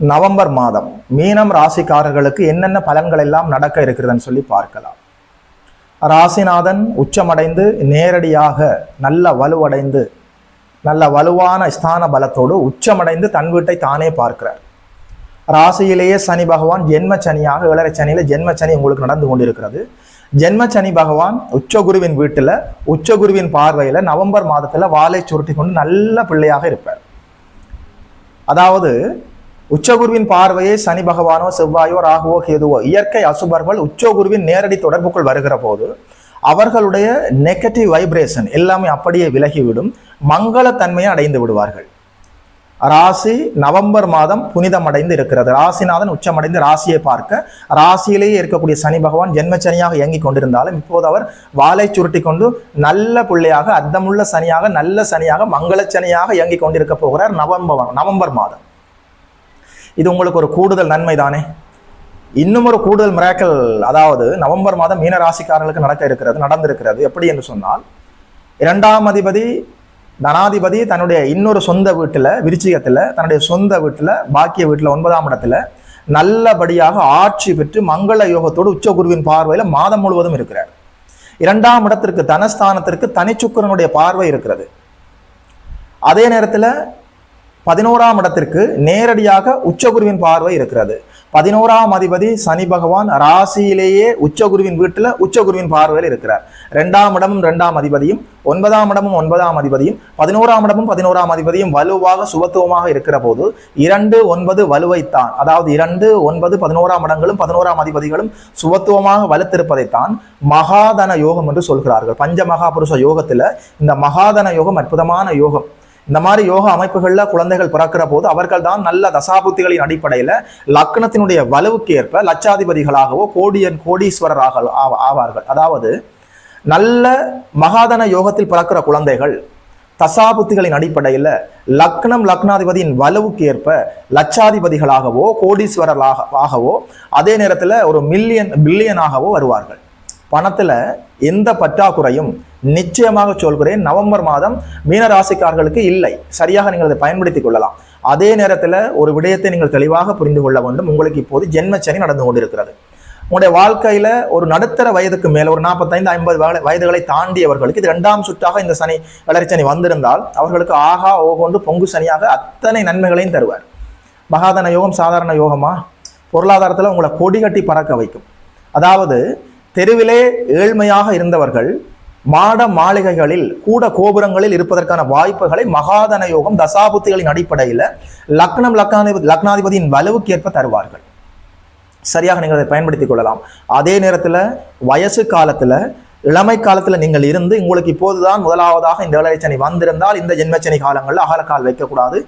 November மாதம் மீனம் ராசிக்காரர்களுக்கு என்னென்ன பலன்கள் எல்லாம் நடக்க இருக்கிறதுன்னு சொல்லி பார்க்கலாம். ராசிநாதன் உச்சமடைந்து நேரடியாக நல்ல வலுவடைந்து நல்ல வலுவான ஸ்தான பலத்தோடு உச்சமடைந்து தன் வீட்டை தானே பார்க்கிறார். ராசியிலேயே சனி பகவான் ஜென்ம சனியாக ஏழரை சனியில ஜென்ம சனி உங்களுக்கு நடந்து கொண்டிருக்கிறது. ஜென்ம சனி பகவான் உச்சகுருவின் வீட்டில் உச்சகுருவின் பார்வையில் நவம்பர் மாதத்தில் வாளை சுருட்டி கொண்டு நல்ல பிள்ளையாக இருப்பார். அதாவது உச்சகுருவின் பார்வையை சனி பகவானோ செவ்வாயோ ராகுவோ கேதுவோ இயற்கை அசுபர்கள் உச்சகுருவின் நேரடி தொடர்புக்குள் வருகிற போது அவர்களுடைய நெகட்டிவ் வைப்ரேஷன் எல்லாமே அப்படியே விலகிவிடும். மங்களத்தன்மையை அடைந்து விடுவார்கள். ராசி நவம்பர் மாதம் புனிதம் அடைந்து இருக்கிறது. ராசிநாதன் உச்சமடைந்து ராசியை பார்க்க ராசியிலேயே இருக்கக்கூடிய சனி பகவான் ஜென்மச்சனியாக இயங்கிக் கொண்டிருந்தாலும் இப்போது அவர் வாளை சுருட்டி கொண்டு நல்ல பிள்ளையாக அர்த்தமுள்ள சனியாக நல்ல சனியாக மங்களச்சனியாக இயங்கிக் கொண்டிருக்க போகிறார் நவம்பர் நவம்பர் மாதம். இது உங்களுக்கு ஒரு கூடுதல் நன்மை தானே? இன்னும் ஒரு கூடுதல் மிராக்கல் அதாவது நவம்பர் மாதம் மீன ராசிக்காரர்களுக்கு நடக்க இருக்கிறது நடந்திருக்கிறது. எப்படி என்று சொன்னால் இரண்டாம் அதிபதி தனாதிபதி தன்னுடைய இன்னொரு சொந்த வீட்டில் விருச்சிகத்தில் தன்னுடைய சொந்த வீட்டில் பாக்கிய வீட்டில் ஒன்பதாம் இடத்துல நல்லபடியாக ஆட்சி பெற்று மங்கள யோகத்தோடு உச்சகுருவின் பார்வையில் மாதம் முழுவதும் இருக்கிறார். இரண்டாம் இடத்திற்கு தனஸ்தானத்திற்கு தனிச்சுக்கரனுடைய பார்வை இருக்கிறது. அதே நேரத்தில் பதினோராம் இடத்திற்கு நேரடியாக உச்சகுருவின் பார்வை இருக்கிறது. பதினோராம் அதிபதி சனி பகவான் ராசியிலேயே உச்சகுருவின் வீட்டில் உச்சகுருவின் பார்வையில் இருக்கிறார். ரெண்டாம் இடமும் ரெண்டாம் அதிபதியும் ஒன்பதாம் இடமும் ஒன்பதாம் அதிபதியும் பதினோராம் இடமும் பதினோராம் அதிபதியும் வலுவாக சுபத்துவமாக இருக்கிற போது இரண்டு ஒன்பது வலுவைத்தான். அதாவது இரண்டு ஒன்பது பதினோராம் இடங்களும் பதினோராம் அதிபதிகளும் சுபத்துவமாக வலுத்திருப்பதைத்தான் மகாதன யோகம் என்று சொல்கிறார்கள். பஞ்ச மகாபுருஷ யோகத்தில் இந்த மகாதன யோகம் அற்புதமான யோகம். இந்த மாதிரி யோகா அமைப்புகளில் குழந்தைகள் பிறக்கிற போது அவர்கள் தான் நல்ல தசாபுத்திகளின் அடிப்படையில் லக்னத்தினுடைய வலுவுக்கு ஏற்ப லட்சாதிபதிகளாகவோ கோடியன் கோடீஸ்வரராக ஆவார்கள். அதாவது நல்ல மகாதன யோகத்தில் பிறக்கிற குழந்தைகள் தசாபுத்திகளின் அடிப்படையில் லக்னம் லக்னாதிபதியின் வலுவுக்கு ஏற்ப லட்சாதிபதிகளாகவோ கோடீஸ்வரர்களாக ஆகவோ அதே நேரத்தில் ஒரு மில்லியன் பில்லியனாகவோ வருவார்கள். பணத்தில் எந்த பற்றாக்குறையும் நிச்சயமாக சொல்கிறேன் நவம்பர் மாதம் மீன ராசிக்காரர்களுக்கு இல்லை. சரியாக நீங்கள் அதை பயன்படுத்திக் கொள்ளலாம். அதே நேரத்தில் ஒரு விடயத்தை நீங்கள் தெளிவாக புரிந்து கொள்ள வேண்டும். உங்களுக்கு இப்போது ஜென்மச்சனி நடந்து கொண்டிருக்கிறது. உங்களுடைய வாழ்க்கையில ஒரு நடுத்தர வயதுக்கு மேல ஒரு நாற்பத்தைந்து ஐம்பது வயதுகளை தாண்டியவர்களுக்கு இது இரண்டாம் சுற்றாக இந்த சனி வளர்ச்சனி வந்திருந்தால் அவர்களுக்கு ஆகா ஓகொண்டு பொங்கு சனியாக அத்தனை நன்மைகளையும் தருவார். மகாதன யோகம் சாதாரண யோகமா? பொருளாதாரத்தில் உங்களை கொடி கட்டி பறக்க வைக்கும். அதாவது தெருவிலே ஏழ்மையாக இருந்தவர்கள் மாட மாளிகைகளில் கூட கோபுரங்களில் இருப்பதற்கான வாய்ப்புகளை மகாதன யோகம் தசாபுத்திகளின் அடிப்படையில் லக்னம் லக்னாதிபதி லக்னாதிபதியின் வலுவுக்கு ஏற்ப தருவார்கள். சரியாக நீங்கள் அதை பயன்படுத்திக் கொள்ளலாம். அதே நேரத்தில் வயசு காலத்தில் இளமை காலத்தில் நீங்கள் இருந்து உங்களுக்கு இப்போதுதான் முதலாவதாக இந்த ஏழரைச்சனி வந்திருந்தால் இந்த ஜென்மச்சனை காலங்களில் அகலக்கால் வைக்கக்கூடாது.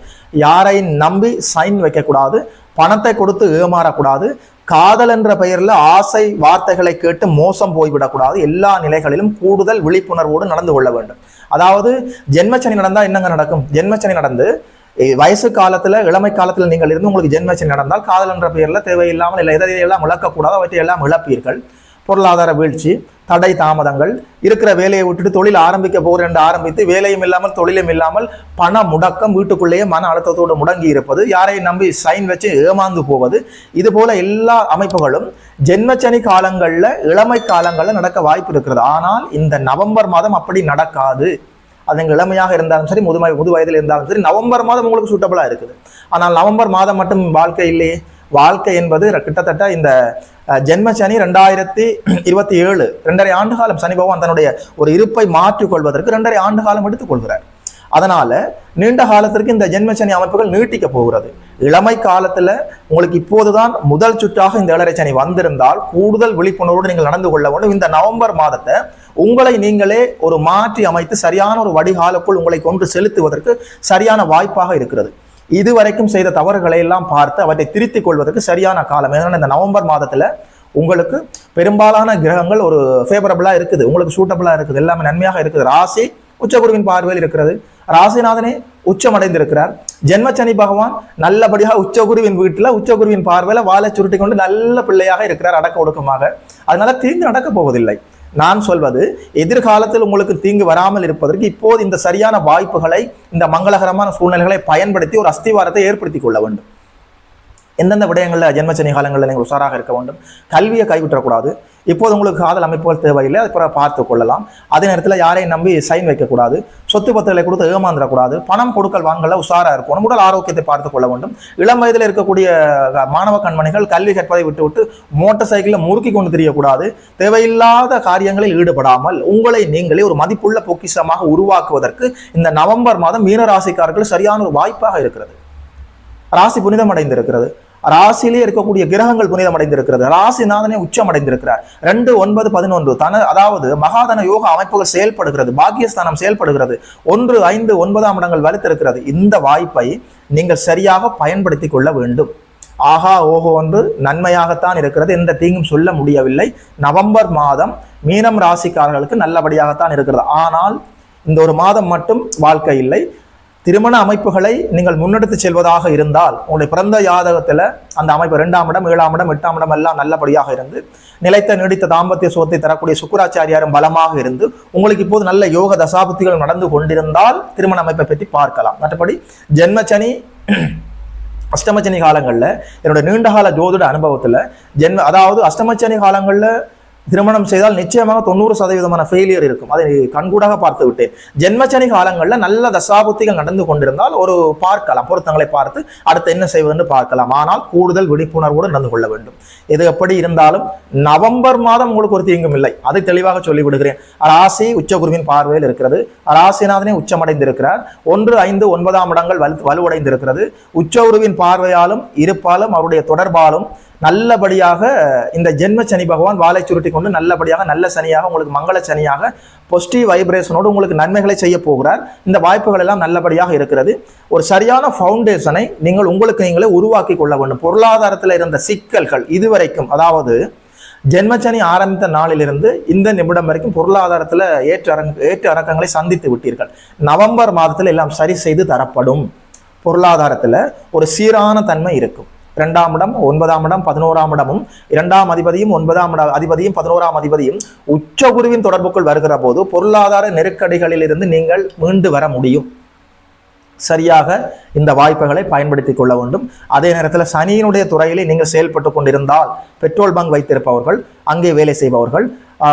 யாரையும் நம்பி சைன் வைக்கக்கூடாது. பணத்தை கொடுத்து ஏமாறக்கூடாது. காதல் என்ற பெயரில் ஆசை வார்த்தைகளை கேட்டு மோசம் போய்விடக்கூடாது. எல்லா நிலைகளிலும் கூடுதல் விழிப்புணர்வோடு நடந்து கொள்ள வேண்டும். அதாவது ஜென்மச்சனி நடந்தால் என்னங்க நடக்கும்? ஜென்மச்சனி நடந்து வயசு காலத்துல இளமை காலத்துல நீங்கள் இருந்து உங்களுக்கு ஜென்மச்சனி நடந்தால் காதல் என்ற பெயரில் தேவையில்லாமல் இல்லை எதையெல்லாம் இழக்கக்கூடாது அவற்றை எல்லாம் இழப்பீர்கள். பொருளாதார வீழ்ச்சி தடை தாமதங்கள் இருக்கிற வேலையை விட்டுட்டு தொழில் ஆரம்பிக்க போகிறேன் என்று ஆரம்பித்து வேலையும் இல்லாமல் தொழிலும் இல்லாமல் பண முடக்கம் வீட்டுக்குள்ளேயே மன அழுத்தத்தோடு முடங்கி இருப்பது யாரையும் நம்பி சைன் வச்சு ஏமாந்து போவது இது போல எல்லா அமைப்புகளும் ஜென்மச்சனி காலங்களில் இளமை காலங்களில் நடக்க வாய்ப்பு இருக்கிறது. ஆனால் இந்த நவம்பர் மாதம் அப்படி நடக்காது. அது எங்கள் இளமையாக இருந்தாலும் சரி முதுமை முது வயதில் இருந்தாலும் சரி நவம்பர் மாதம் உங்களுக்கு சூட்டபுளாக இருக்குது. ஆனால் நவம்பர் மாதம் மட்டும் வாழ்க்கை இல்லையே. வாழ்க்கை என்பது கிட்டத்தட்ட இந்த ஜென்ம சனி ரெண்டாயிரத்தி இருபத்தி ஏழு ரெண்டரை ஆண்டு காலம் சனி பகவான் தன்னுடைய ஒரு இருப்பை மாற்றிக் கொள்வதற்கு ரெண்டரை ஆண்டு காலம் எடுத்துக்கொள்கிறார் அதனால நீண்ட காலத்திற்கு இந்த ஜென்மச்சனி அமைப்புகள் நீட்டிக்க போகிறது. இளமை காலத்துல உங்களுக்கு இப்போதுதான் முதல் சுற்றாக இந்த ஏழரை சனி வந்திருந்தால் கூடுதல் விழிப்புணர்வோடு நீங்கள் நடந்து கொள்ள வேண்டும். இந்த நவம்பர் மாதத்தை உங்களை நீங்களே ஒரு மாற்றி அமைத்து சரியான ஒரு வடிகாலுக்குள் உங்களை கொண்டு செலுத்துவதற்கு சரியான வாய்ப்பாக இருக்கிறது. இதுவரைக்கும் செய்த தவறுகளை எல்லாம் பார்த்து அவற்றை திருத்திக் கொள்வதற்கு சரியான காலம். ஏன்னா இந்த நவம்பர் மாதத்துல உங்களுக்கு பெரும்பாலான கிரகங்கள் ஒரு ஃபேவரபிளா இருக்குது. உங்களுக்கு சூட்டபிளா இருக்குது. எல்லாமே நன்மையாக இருக்குது. ராசி உச்சகுருவின் பார்வையில் இருக்கிறது. ராசிநாதனே உச்சமடைந்திருக்கிறார். ஜென்மச்சனி பகவான் நல்லபடியாக உச்சகுருவின் வீட்டில் உச்சகுருவின் பார்வையில் வாழை சுருட்டி கொண்டு நல்ல பிள்ளையாக இருக்கிறார் அடக்க ஒடுக்கமாக. அதனால தீங்கு நடக்க போவதில்லை. நான் சொல்வது எதிர்காலத்தில் உங்களுக்கு தீங்கு வராமல் இருப்பதற்கு இப்போது இந்த சரியான வாய்ப்புகளை இந்த மங்களகரமான சூழ்நிலைகளை பயன்படுத்தி ஒரு அஸ்திவாரத்தை ஏற்படுத்திக் கொள்ள வேண்டும். எந்தெந்த விடயங்களில் ஜென்மச்சனி காலங்களில் நீங்கள் உஷாராக இருக்க வேண்டும். கல்வியை கைவிட்டக்கூடாது இப்போது உங்களுக்கு காதல் அமைப்புகள் தேவையில்லை அது பிறகு பார்த்து கொள்ளலாம். அதே நேரத்தில் யாரையும் நம்பி சைன் வைக்கக்கூடாது. சொத்து பத்திரங்களை கொடுத்து ஏமாந்துடக்கூடாது. பணம் கொடுக்கல் வாங்கல உஷாராக இருக்கணும். உடல் ஆரோக்கியத்தை பார்த்து கொள்ள வேண்டும். இளம் வயதில் இருக்கக்கூடிய மாணவ கண்மணிகள் கல்வி கற்பதை விட்டுவிட்டு மோட்டார் சைக்கிளில் முறுக்கி கொண்டு தெரியக்கூடாது. தேவையில்லாத காரியங்களில் ஈடுபடாமல் உங்களை நீங்களே ஒரு மதிப்புள்ள பொக்கிஷமாக உருவாக்குவதற்கு இந்த நவம்பர் மாதம் மீனராசிக்காரர்கள் சரியான ஒரு வாய்ப்பாக இருக்கிறது. ராசி புனிதம் அடைந்திருக்கிறது ராசியிலே இருக்கக்கூடிய கிரகங்கள் புனிதம் அடைந்திருக்கிறது ராசிநாதனே உச்சம் அடைந்திருக்கிறார் ரெண்டு ஒன்பது பதினொன்று. தன அதாவது மகாதன யோக அமைப்புகள் செயல்படுகிறது. பாக்கியஸ்தானம் செயல்படுகிறது. ஒன்று ஐந்து ஒன்பதாம் இடங்கள் வலுத்திருக்கிறது. இந்த வாய்ப்பை நீங்கள் சரியாக பயன்படுத்தி கொள்ள வேண்டும். ஆகா ஓஹோ ஒன்று நன்மையாகத்தான் இருக்கிறது. எந்த தீங்கும் சொல்ல முடியவில்லை. நவம்பர் மாதம் மீனம் ராசிக்காரர்களுக்கு நல்லபடியாகத்தான் இருக்கிறது. ஆனால் இந்த ஒரு மாதம் மட்டும் வாழ்க்கை இல்லை. திருமண அமைப்புகளை நீங்கள் முன்னெடுத்து செல்வதாக இருந்தால் உங்களுடைய பிறந்த ஜாதகத்தில் அந்த அமைப்பு ரெண்டாம் இடம் ஏழாம் இடம் எட்டாம் இடம் எல்லாம் நல்லபடியாக இருந்து நிலைத்த நீடித்த தாம்பத்திய சுகத்தை தரக்கூடிய சுக்கராச்சாரியாரும் பலமாக இருந்து உங்களுக்கு இப்போது நல்ல யோக தசாபுத்திகள் நடந்து கொண்டிருந்தால் திருமண அமைப்பை பற்றி பார்க்கலாம். மற்றபடி ஜென்மச்சனி அஷ்டமச்சனி காலங்களில் என்னோட நீண்டகால ஜோதிட அனுபவத்தில் ஜென்ம அதாவது அஷ்டமச்சனி காலங்களில் திருமணம் செய்தால் நிச்சயமாக தொண்ணூறு சதவீதமான ஃபெயிலியர் இருக்கும். அதை கண்கூடாக பார்த்து விட்டேன் ஜென்மச்சனி காலங்களில் நல்ல தசாபுத்திகள் நடந்து கொண்டிருந்தால் ஒரு பார்க்கலாம் பொருத்தங்களை பார்த்து அடுத்து என்ன செய்வதுன்னு பார்க்கலாம். ஆனால் கூடுதல் விழிப்புணர்வோடு நடந்து கொள்ள வேண்டும். எது எப்படி இருந்தாலும் நவம்பர் மாதம் உங்களுக்கு ஒரு தீங்கும் இல்லை. அதை தெளிவாக சொல்லிவிடுகிறேன். ராசி உச்சகுருவின் பார்வையில் இருக்கிறது. ராசிநாதனே உச்சமடைந்திருக்கிறார். ஒன்று ஐந்து ஒன்பதாம் இடங்கள் வலு வலுவடைந்திருக்கிறது. உச்சகுருவின் பார்வையாலும் இருப்பாலும் அவருடைய தொடர்பாலும் நல்லபடியாக இந்த ஜென்ம சனி பகவான் வாழை சுருட்டி கொண்டு நல்லபடியாக நல்ல சனியாக உங்களுக்கு மங்கள சனியாக பாசிட்டிவ் வைப்ரேஷனோடு உங்களுக்கு நன்மைகளை செய்ய போகிறார். இந்த வாய்ப்புகள் எல்லாம் நல்லபடியாக இருக்கிறது. ஒரு சரியான ஃபவுண்டேஷனை நீங்கள் உங்களுக்கு நீங்களே உருவாக்கி கொள்ள வேண்டும். பொருளாதாரத்தில் இருந்த சிக்கல்கள் இதுவரைக்கும் அதாவது ஜென்மச்சனி ஆரம்பித்த நாளிலிருந்து இந்த நிமிடம் வரைக்கும் பொருளாதாரத்தில் ஏற்ற அரங்க ஏற்ற அரங்கங்களை சந்தித்து விட்டீர்கள். நவம்பர் மாதத்தில் எல்லாம் சரி செய்து தரப்படும். பொருளாதாரத்தில் ஒரு சீரான தன்மை இருக்கும். இரண்டாம் இடம் ஒன்பதாம் இடம் பதினோராம் இடமும் இரண்டாம் அதிபதியும் ஒன்பதாம் இட அதிபதியும் பதினோராம் அதிபதியும் உச்ச குருவின் தொடர்புக்குள் வருகிற போது பொருளாதார நெருக்கடிகளில் இருந்து நீங்கள் மீண்டு வர முடியும். சரியாக இந்த வாய்ப்புகளை பயன்படுத்திக் கொள்ள வேண்டும். அதே நேரத்தில் சனியினுடைய துறையிலே நீங்கள் செயல்பட்டு கொண்டிருந்தால் பெட்ரோல் பங்க் வைத்திருப்பவர்கள் அங்கே வேலை செய்பவர்கள்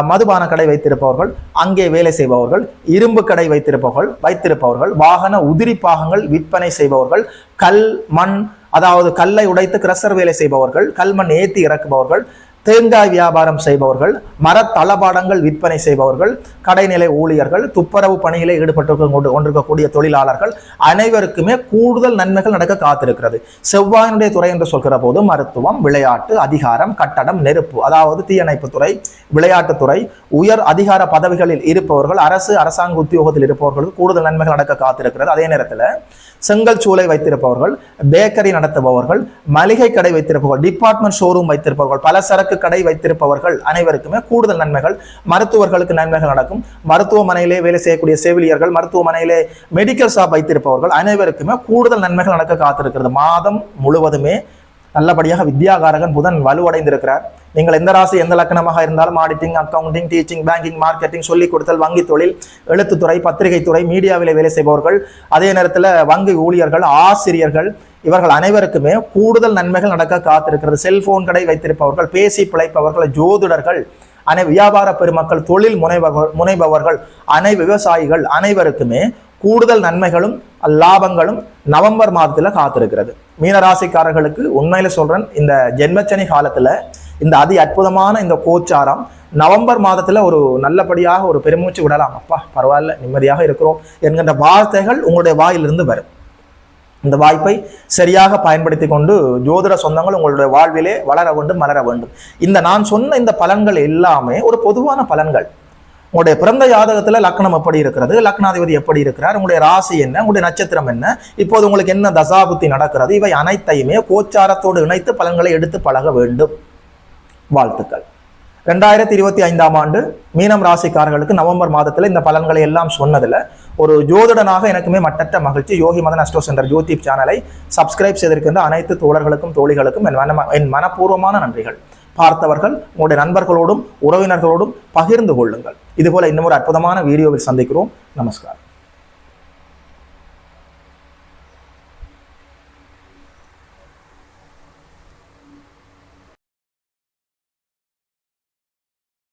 மதுபான கடை வைத்திருப்பவர்கள் அங்கே வேலை செய்பவர்கள் இரும்பு கடை வைத்திருப்பவர்கள் வைத்திருப்பவர்கள் வாகன உதிரி பாகங்கள் விற்பனை செய்பவர்கள் கல் மண் அதாவது கல்லை உடைத்து கிரசர் வேலை செய்பவர்கள் கல்மண் ஏற்றி இறக்குபவர்கள் தேங்காய் வியாபாரம் செய்பவர்கள் மர தளபாடங்கள் விற்பனை செய்பவர்கள் கடைநிலை ஊழியர்கள் துப்புரவு பணியிலே ஈடுபட்டு கொண்டு கொண்டிருக்கக்கூடிய தொழிலாளர்கள் அனைவருக்குமே கூடுதல் நன்மைகள் நடக்க காத்திருக்கிறது. செவ்வாயினுடைய துறை என்று சொல்கிற போது மருத்துவம் விளையாட்டு அதிகாரம் கட்டடம் நெருப்பு அதாவது தீயணைப்பு துறை விளையாட்டுத்துறை உயர் அதிகார பதவிகளில் இருப்பவர்கள் அரசு அரசாங்க உத்தியோகத்தில் இருப்பவர்களுக்கு கூடுதல் நன்மைகள் நடக்க காத்திருக்கிறது. அதே நேரத்தில் செங்கல் சூளை வைத்திருப்பவர்கள் பேக்கரி நடத்துபவர்கள் மளிகை கடை வைத்திருப்பவர்கள் டிபார்ட்மெண்ட் ஷோரூம் வைத்திருப்பவர்கள் பல சரக்கு பலசரக்கு கடை வைத்திருப்பவர்கள் அனைவருக்குமே கூடுதல் நன்மைகள். மருத்துவர்களுக்கு நன்மைகள் நடக்கும். மருத்துவமனையிலே வேலை செய்யக்கூடிய செவிலியர்கள் மருத்துவமனையிலே மெடிக்கல் ஷாப் வைத்திருப்பவர்கள் அனைவருக்குமே கூடுதல் நன்மைகள் நடக்க காத்திருக்கிறது. மாதம் முழுவதுமே நல்லபடியாக வித்யாகாரகன் புதன் வலுவடைந்திருக்கிறார். நீங்கள் எந்த ராசி எந்த லக்கணமாக இருந்தாலும் auditing accounting teaching banking marketing சொல்லிக் கொடுத்தல் வங்கி தொழில் எழுத்துத்துறை பத்திரிகை துறை மீடியாவில் வேலை செய்பவர்கள் அதே நேரத்தில் வங்கி ஊழியர்கள் ஆசிரியர்கள் இவர்கள் அனைவருக்குமே கூடுதல் நன்மைகள் நடக்க காத்திருக்கிறது. செல்போன் கடை வைத்திருப்பவர்கள் பேசி பிழைப்பவர்கள் ஜோதிடர்கள் அனை வியாபார பெருமக்கள் தொழில் முனைபவர் முனைபவர்கள் அனை விவசாயிகள் அனைவருக்குமே கூடுதல் நன்மைகளும் லாபங்களும் நவம்பர் மாதத்தில் காத்திருக்கிறது. மீனராசிக்காரர்களுக்கு உண்மையில சொல்றேன் இந்த ஜென்மச்சனி காலத்துல இந்த அதி அற்புதமான இந்த கோச்சாரம் நவம்பர் மாதத்துல ஒரு நல்லபடியாக ஒரு பெருமூச்சு விடலாம். அப்பா பரவாயில்ல நிம்மதியாக இருக்கிறோம் என்கின்ற வார்த்தைகள் உங்களுடைய வாயிலிருந்து வரும். இந்த வாய்ப்பை சரியாக பயன்படுத்தி கொண்டு ஜோதிட சொந்தங்கள் உங்களுடைய வாழ்விலே வளர வேண்டும் மலர வேண்டும். இந்த நான் சொன்ன இந்த பலன்கள் எல்லாமே ஒரு பொதுவான பலன்கள். உங்களுடைய பிறந்த ஜாதகத்தில் லக்னம் எப்படி இருக்கிறது லக்னாதிபதி எப்படி இருக்கிறார் உங்களுடைய ராசி என்ன உங்களுடைய நட்சத்திரம் என்ன இப்போது உங்களுக்கு என்ன தசாபுத்தி நடக்கிறது இவை அனைத்தையுமே கோச்சாரத்தோடு இணைத்து பலன்களை எடுத்து பழக வேண்டும். வாழ்த்துக்கள். ரெண்டாயிரத்தி இருபத்தி ஐந்தாம் ஆண்டு மீனம் ராசிக்காரர்களுக்கு நவம்பர் மாதத்தில் இந்த பலன்களை எல்லாம் சொன்னதில் ஒரு ஜோதிடனாக எனக்குமே மட்டற்ற மகிழ்ச்சி. Yogi Madan astro centre YouTube சேனலை சப்ஸ்கிரைப் செய்திருக்கின்ற அனைத்து தோழர்களுக்கும் தோழிகளுக்கும் என் மன என் மனப்பூர்வமான நன்றிகள். பார்த்தவர்கள் உங்களுடைய நண்பர்களோடும் உறவினர்களோடும் பகிர்ந்து கொள்ளுங்கள். இதுபோல இன்னும் ஒரு அற்புதமான வீடியோவில் சந்திக்கிறோம். நமஸ்காரம்.